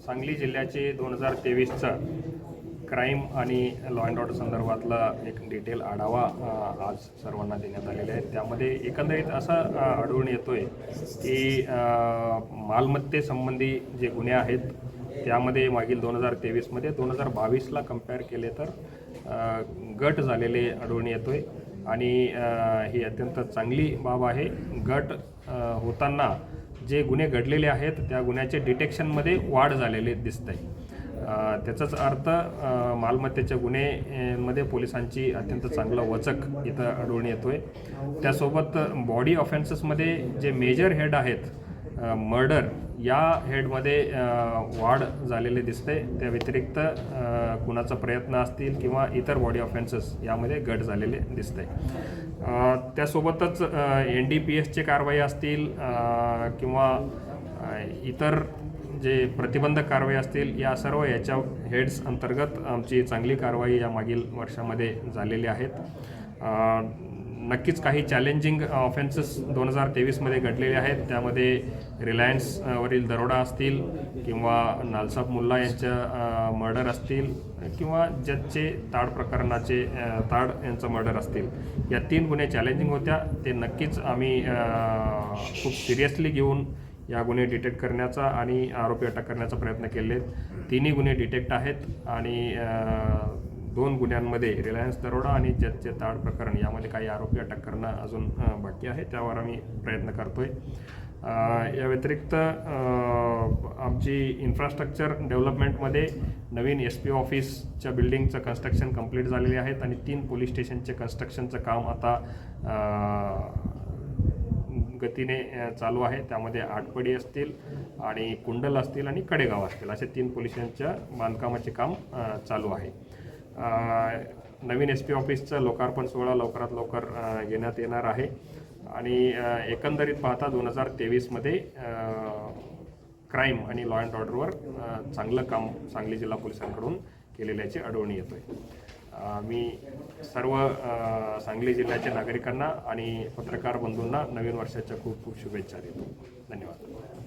सांगली जिल्ह्याचे दोन हजार तेवीसचा क्राईम आणि लॉ अँड ऑर्डर संदर्भातला एक डिटेल आढावा आज सर्वांना देण्यात आलेला आहे. त्यामध्ये एकंदरीत असा आढळून येतोय की अ, मालमत्तेसंबंधी जे गुन्हे आहेत त्यामध्ये मागील दोन हजार तेवीसमध्ये दोन हजार बावीसला कंपेअर केले तर गट झालेले आढळून येतोय. आणि ही अत्यंत चांगली बाब आहे. गट होताना जे गुन्हे घडलेले आहेत त्या गुन्ह्याचे डिटेक्शनमध्ये वाढ झालेले दिसत आहे त्याचाच अर्थ मालमत्तेच्या गुन्हेमध्ये पोलिसांची अत्यंत चांगला वचक इथं आढळून येतो आहे त्यासोबत बॉडी ऑफेन्सेसमध्ये जे मेजर हेड आहेत मर्डर या हेडमध्ये वाढ झालेले दिसते. त्या व्यतिरिक्त कुणाचा प्रयत्न असतील किंवा इतर बॉडी ऑफेन्सेस यामध्ये घट झालेले दिसते. त्यासोबतच एन डी पी एसचे कारवाई असतील किंवा इतर जे प्रतिबंधक कारवाई असतील या सर्व याच्या हेड्स अंतर्गत आमची चांगली कारवाई या मागील वर्षामध्ये झालेली आहेत. नक्कीच काही चॅलेंजिंग ऑफेन्सेस दोन हजार तेवीसमध्ये घडलेले आहेत. त्यामध्ये रिलायन्सवरील दरोडा असतील किंवा नालसाब मुल्ला यांच्या मर्डर असतील किंवा जजचे ताड प्रकरणाचे ताड यांचं मर्डर असतील. या तीन गुन्हे चॅलेंजिंग होत्या. ते नक्कीच आम्ही खूप सिरियसली घेऊन या गुन्हे डिटेक्ट करण्याचा आणि आरोपी अटक करण्याचा प्रयत्न केले आहेत तिन्ही गुन्हे डिटेक्ट आहेत आणि दोन गुन्ह्यांमध्ये रिलायन्स दरोडा आणि जतचे ताड प्रकरण यामध्ये काही आरोपी अटक करणं अजून बाकी आहे. त्यावर आम्ही प्रयत्न करतोय. आहे या व्यतिरिक्त आमची इन्फ्रास्ट्रक्चर डेव्हलपमेंटमध्ये नवीन एस पी ऑफिसच्या बिल्डिंगचं कन्स्ट्रक्शन कंप्लीट झालेले आहेत आणि तीन पोलीस स्टेशनचे कन्स्ट्रक्शनचं काम आता गतीने चालू आहे. त्यामध्ये आटपडी असतील आणि कुंडल असतील आणि कडेगाव असतील. असे तीन पोलिसांच्या बांधकामाचे काम चालू आहे. नवीन एस पी ऑफिसचं लोकार्पण सोहळा लवकरात लवकर घेण्यात येणार आहे. आणि एकंदरीत पाहता दोन हजार तेवीसमध्ये क्राईम आणि लॉ अँड ऑर्डरवर चांगलं काम सांगली जिल्हा पोलिसांकडून केलेल्याची आढळून येतो आहे मी सर्व सांगली जिल्ह्याच्या नागरिकांना आणि पत्रकार बंधूंना नवीन वर्षाच्या खूप खूप शुभेच्छा देतो. धन्यवाद.